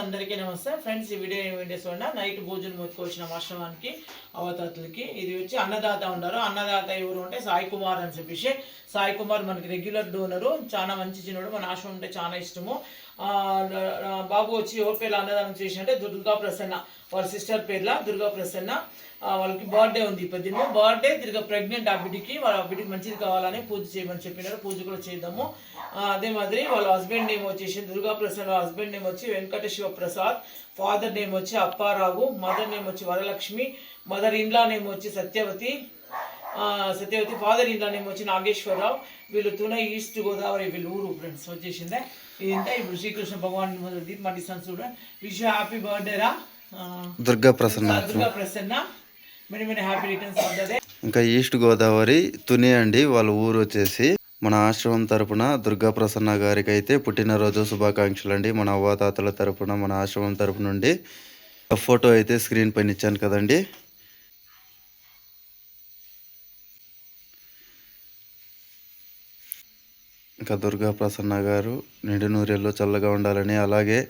అందరికీ నమస్తే. ఫ్రెండ్స్ ఈ వీడియో ఏమిటి చూడండి. నైట్ భోజనం వచ్చిన ఆశ్రమానికి అవతాతలకి ఇది వచ్చి అన్నదాత ఉన్నారు అన్నదాత ఎవరు అంటే సాయి కుమార్ అని చెప్పేసి. సాయి కుమార్ మనకి రెగ్యులర్ డోనరు చాలా మంచి చిన్నోడు. మన ఆశ్రమం అంటే చాలా ఇష్టము. బాబు వచ్చి ఎవరి పేర్లు అన్నదానం చేసి అంటే దుర్గా ప్రసన్న. వాళ్ళ సిస్టర్ పేర్ల దుర్గా ప్రసన్న. వాళ్ళకి బర్త్డే ఉంది పద్దెనిమిది బర్త్డే తిరిగి ప్రెగ్నెంట్ ఆ బిడ్డకి వాళ్ళ బిడ్డకి మంచిది కావాలని పూజ చేయమని చెప్పినారు. పూజ కూడా చేద్దాము. అదే మాదిరి వాళ్ళ హస్బెండ్ నేమ్ వచ్చేసి దుర్గా ప్రసన్న వాళ్ళ హస్బెండ్ నేమ్ వచ్చి వెంకట శివ ప్రసాద్. ఫాదర్ నేమ్ వచ్చి అప్పారావు. మదర్ నేమ్ వచ్చి వరలక్ష్మి. మదర్ ఇన్లా నేమ్ వచ్చి Satyavathi. Satyavathi father in law name వచ్చి నాగేశ్వరరావు. వీళ్ళు తున ఈస్ట్ గోదావరి వీళ్ళు ఊరు ఫ్రెండ్స్ వచ్చేసిందే ఇదంతా ఇప్పుడు శ్రీకృష్ణ భగవాన్ మటిస్తాను చూడండి. విష్ హ్యాపీ బర్త్డే రా. Durga Prasanna Durga Prasanna. Many many happy returns of the day ఇంకా ఈస్ట్ గోదావరి తుని అండి వాళ్ళ ఊరు వచ్చేసి మన ఆశ్రమం తరపున దుర్గా ప్రసన్న గారికి అయితే పుట్టినరోజు శుభాకాంక్షలు అండి. మన అవ్వాతాతల తరపున మన ఆశ్రమం తరపు నుండి ఫోటో అయితే స్క్రీన్ పైన ఇచ్చాను కదండి. ఇంకా దుర్గా ప్రసన్న గారు నిండు నూరేళ్ళు చల్లగా ఉండాలని అలాగే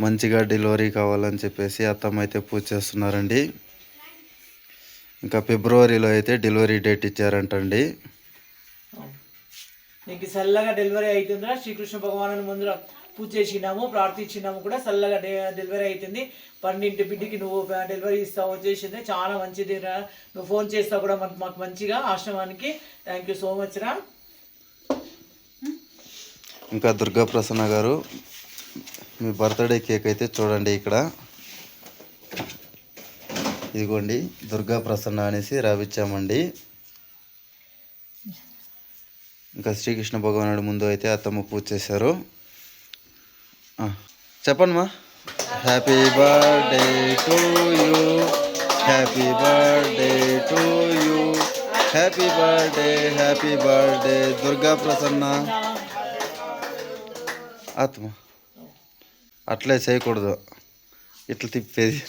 మంచిగా డెలివరీ కావాలని చెప్పేసి అత్తమ్మ అయితే పూజ చేస్తున్నారండి. ఇంకా ఫిబ్రవరిలో అయితే డెలివరీ డేట్ ఇచ్చారంటండి. నీకు చల్లగా డెలివరీ అవుతుందా శ్రీకృష్ణ భగవాను ముందు పూజ చేసినాము ప్రార్థించినాము కూడా చల్లగా డె- డెలివరీ అవుతుంది పన్నెండు బిడ్డకి నువ్వు డెలివరీ ఇస్తావు చేసింది. చాలా మంచిది రా నువ్వు ఫోన్ చేస్తావు కూడా మాకు మాకు మంచిగా ఆశ్రమానికి. థ్యాంక్ యూ సో మచ్ రా. ఇంకా దుర్గా ప్రసన్న గారు మీ బర్త్డే కేక్ అయితే చూడండి ఇక్కడ. ఇదిగోండి దుర్గా ప్రసన్న అనేసి రావిచ్చామండి. ఇంకా శ్రీకృష్ణ భగవానుడు ముందు అయితే అత్తమ్మ పూజ చేశారు. ఆ, చెప్పండి మా. Happy birthday to you happy birthday to you happy birthday happy birthday Durga Prasanna ఆత్మ. అట్లే చేయకూడదు. ఇట్లా తిప్పేది.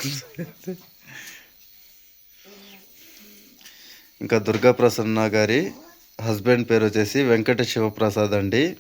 ఇంకా దుర్గా ప్రసన్న గారి హస్బెండ్ పేరు వచ్చేసి వెంకట శివప్రసాద్ అండి.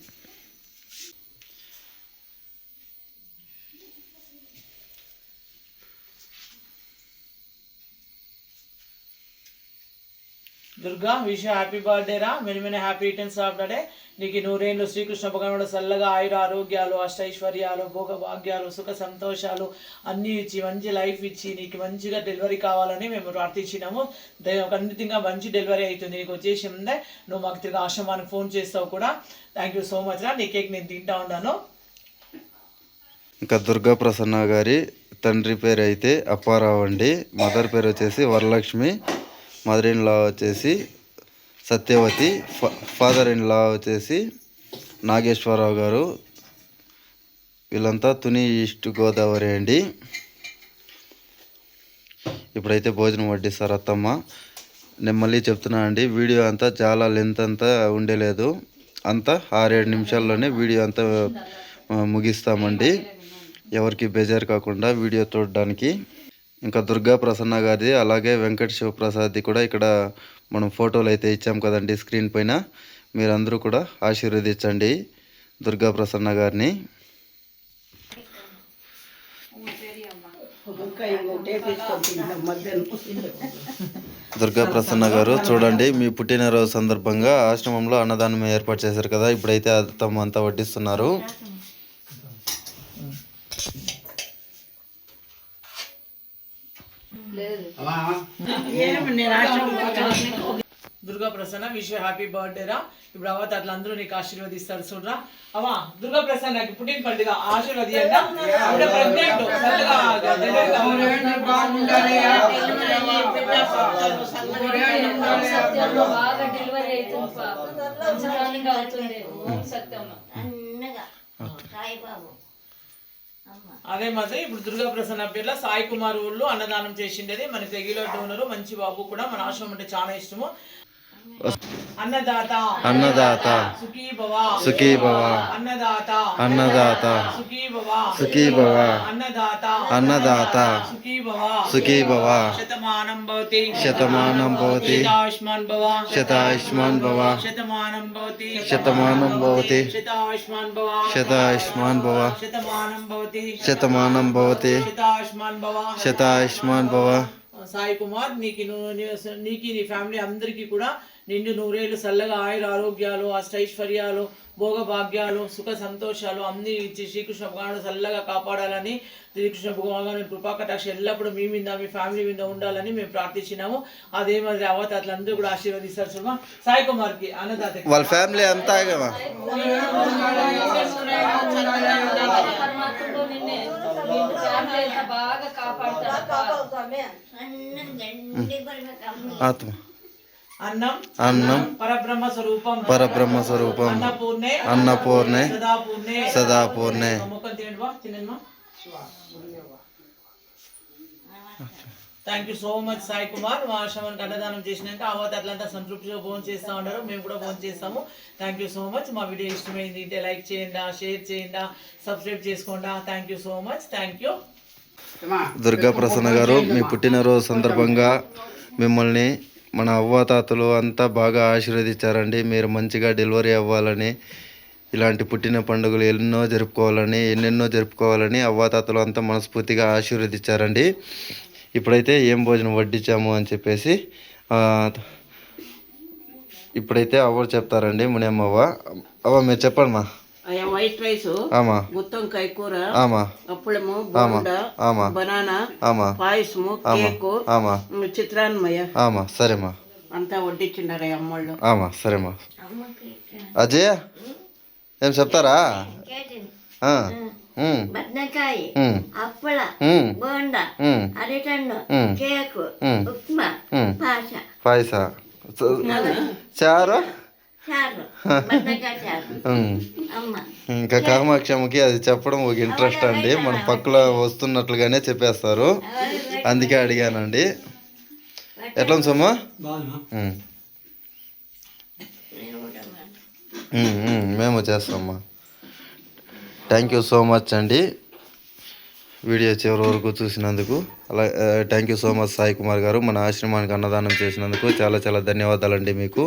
దుర్గా విష్ హ్యాపీ బర్త్డే రా. Many many happy returns of the day నీకు నూరేళ్ళు శ్రీకృష్ణ భగవానుడు చల్లగా ఆయుర ఆరోగ్యాలు అష్టైశ్వర్యాలు భోగ భాగ్యాలు సుఖ సంతోషాలు అన్నీ ఇచ్చి మంచి లైఫ్ ఇచ్చి నీకు మంచిగా డెలివరీ కావాలని మేము ప్రార్థించినాము. ఖచ్చితంగా మంచి డెలివరీ అవుతుంది. నీకు వచ్చేసి ఉందే నువ్వు మాకు తిరిగి ఆశ్రమానికి ఫోన్ చేస్తావు కూడా. థ్యాంక్ యూ సో మచ్ రా. నీ కేక్ నేను తింటా ఉన్నాను. ఇంకా దుర్గా ప్రసన్న గారి తండ్రి పేరు అయితే అప్పారావు అండి. మదర్ పేరు వచ్చేసి వరలక్ష్మి. మదర్ ఇన్ లా వచ్చేసి సత్యవతి ఫాదర్ ఇన్ లా వచ్చేసి నాగేశ్వరరావు గారు. వీళ్ళంతా తుని ఈస్ట్ గోదావరి అండి. ఇప్పుడైతే భోజనం వడ్డిస్తారు అత్తమ్మ. నేను మళ్ళీ చెప్తున్నా అండి వీడియో అంతా చాలా లెంత్ అంతా ఉండేలేదు. అంతా ఆరేడు నిమిషాల్లోనే వీడియో అంతా ముగిస్తామండి. ఎవరికి బెజారు కాకుండా వీడియో చూడడానికి. ఇంకా దుర్గా ప్రసన్న గారిది అలాగే వెంకట శివప్రసాద్ది కూడా ఇక్కడ మనం ఫోటోలు అయితే ఇచ్చాం కదండి స్క్రీన్ పైన. మీరందరూ కూడా ఆశీర్వదించండి దుర్గా ప్రసన్న గారిని. దుర్గా ప్రసన్న గారు చూడండి మీ పుట్టినరోజు సందర్భంగా ఆశ్రమంలో అన్నదానం ఏర్పాటు చేశారు కదా ఇప్పుడైతే తమ అంతా వడ్డిస్తున్నారు. Durga Prasanna wish happy birthday రా. ఇప్పుడు అవత అట్లా అందరూ నీకు ఆశీర్వదిస్తారు చూడరా. అవా దుర్గా ప్రసన్న నాకు పుట్టిన పండుగ ఆశీర్వదియండి. అదే మాత్రం ఇప్పుడు దుర్గా ప్రసన్న పేర్ల సాయి కుమార్ ఊళ్ళు అన్నదానం చేసిండేది. మన తెగిలో డోనరు మంచి బాబు కూడా మన ఆశ్రమం అంటే చాలా ఇష్టము. అన్నదాత అన్నదాత సుఖీ భవ సుఖీ భవ అన్నదాత అన్నదాత సుఖీ భవ సుఖీ భవ అన్నదాత అన్నదాత సుఖీ భవ సుఖీ భవ శతమానం భవతి శతమానం భవతి శతాయుష్మాన్ భవ శతాయుష్మాన్ భవ శతమానం భవతి శతమానం భవతి శతాయుష్మాన్ భవ శతాయుష్మాన్ భవ శతమానం భవతి శతమానం భవతి శతాయుష్మాన్ భవ శతాయుష్మాన్ భవ సాయి కుమార్ నీకు ను- నీ- నీకు నీ ఫ్యామిలీ అందరికీ కూడా నిండు నూరేళ్ళు చల్లగా ఆయుర ఆరోగ్యాలు అష్టైశ్వర్యాలు భోగభాగ్యాలు సుఖ సంతోషాలు అన్ని ఇచ్చి శ్రీకృష్ణ భగవానుడు చల్లగా కాపాడాలని శ్రీకృష్ణ భగవాను కృపా కటాక్ష ఎల్లప్పుడూ మీ మీద మీ ఫ్యామిలీ మీద ఉండాలని మేము ప్రార్థించినాము. అదే మరి అవతాతలందరూ కూడా ఆశీర్వదిస్తారు సుమా. సాయి కుమార్కి అన్నదాతకి వాళ్ళ ఫ్యామిలీ అంతా ఆత్మ. అన్నం అన్నం పరబ్రహ్మ స్వరూపం పరబ్రహ్మ స్వరూపం అన్నపూర్ణే అన్నపూర్ణే సదాపూర్ణే. Thank you so much Sai Kumar. మా ఆశ్రమానికి అన్నదానం చేసినాక అవత అట్లంతా సంతృప్తిగా ఫోన్ చేస్తూ ఉన్నారు. మేము కూడా ఫోన్ చేస్తాము. థ్యాంక్ యూ సో మచ్ మా వీడియో ఇష్టమైంది అంటే లైక్ చేయండి షేర్ చేయండి సబ్స్క్రైబ్ చేసుకోండి. Thank you so much thank you Durga Prasanna గారు మీ పుట్టినరోజు సందర్భంగా మిమ్మల్ని మన అవ్వాతాతలు అంతా బాగా ఆశీర్వదించారండి. మీరు మంచిగా డెలివరీ అవ్వాలని ఇలాంటి పుట్టిన పండుగలు ఎన్నో జరుపుకోవాలని ఎన్నెన్నో జరుపుకోవాలని అవ్వాతాతలు అంతా మనస్ఫూర్తిగా ఆశీర్వదించారండి. ఇప్పుడైతే ఏం భోజనం వడ్డించాము అని చెప్పేసి ఇప్పుడైతే అవ్వ చెప్తారండి మునే అమ్మవ్వ అవ్వ మీరు చెప్పండి మా అయ్యా వైట్ రైస్ ఆమా. గుత్తొంకాయ కూర ఆమా. అప్పడము బోండా ఆమా. బనానా ఆమా. పాయసము కేకు ఆమా. ఉమ్, చిత్రాన్నమయ్య. ఆమా. సరేమా. అంతా వడ్డించిండారయ్య అమ్మోళ్ళు. ఆమా. సరేమా. అమ్మకి అజయ్ ఏం చెప్తారా? కేటిన్ ఆ, ఉమ్, బద్నకాయ బోండా. కేకు. ఉప్మా పాయస. చారు? ఇంకా కామాక్షమ్మకి అది చెప్పడం ఒక ఇంట్రెస్ట్ అండి. మన పక్కలో వస్తున్నట్లుగానే చెప్పేస్తారు. అందుకే అడిగానండి. ఎట్లా ఉంది సొమ్మ మేము చేస్తామమ్మా. థ్యాంక్ యూ సో మచ్ అండి. వీడియో చివరి వరకు చూసినందుకు. అలా thank you so much Sai Kumar గారు. మన ఆశ్రమానికి అన్నదానం చేసినందుకు చాలా చాలా ధన్యవాదాలండి మీకు.